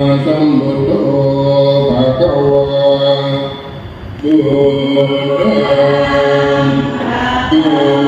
สัมพุทโธภะคาวะโตโต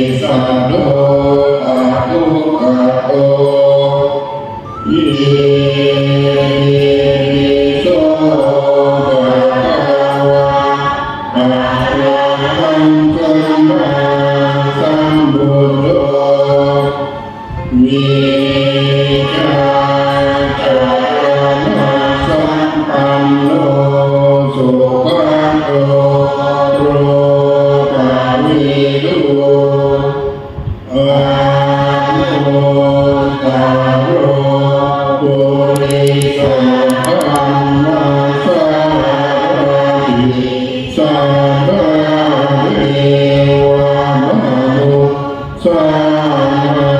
Sang Doa Tuhan Oh الله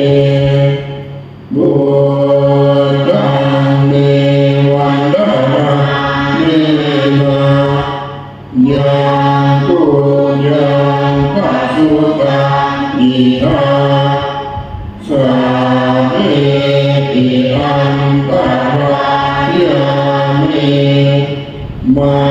ma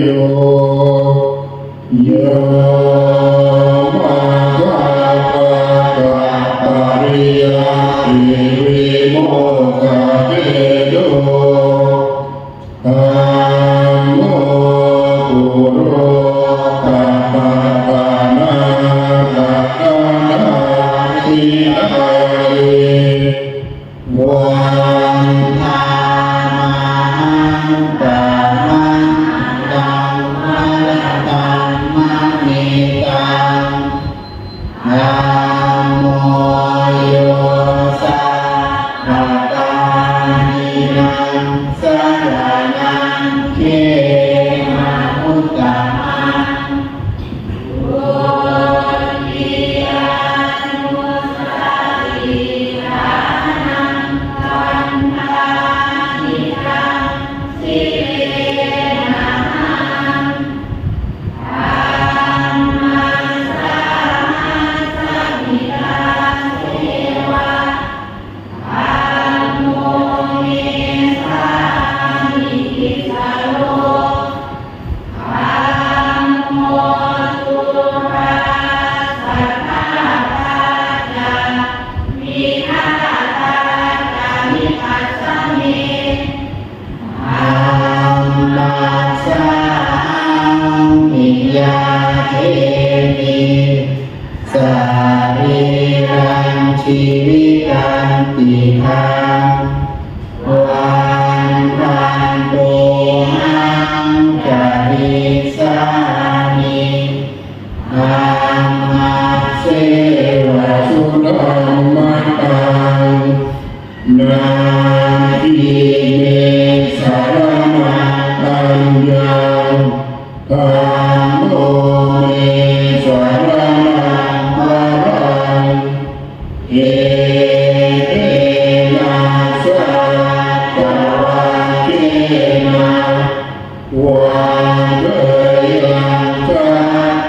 โยโยมาคากะปะริยาติวโมกะเปโดอาโมปุโร Namaste.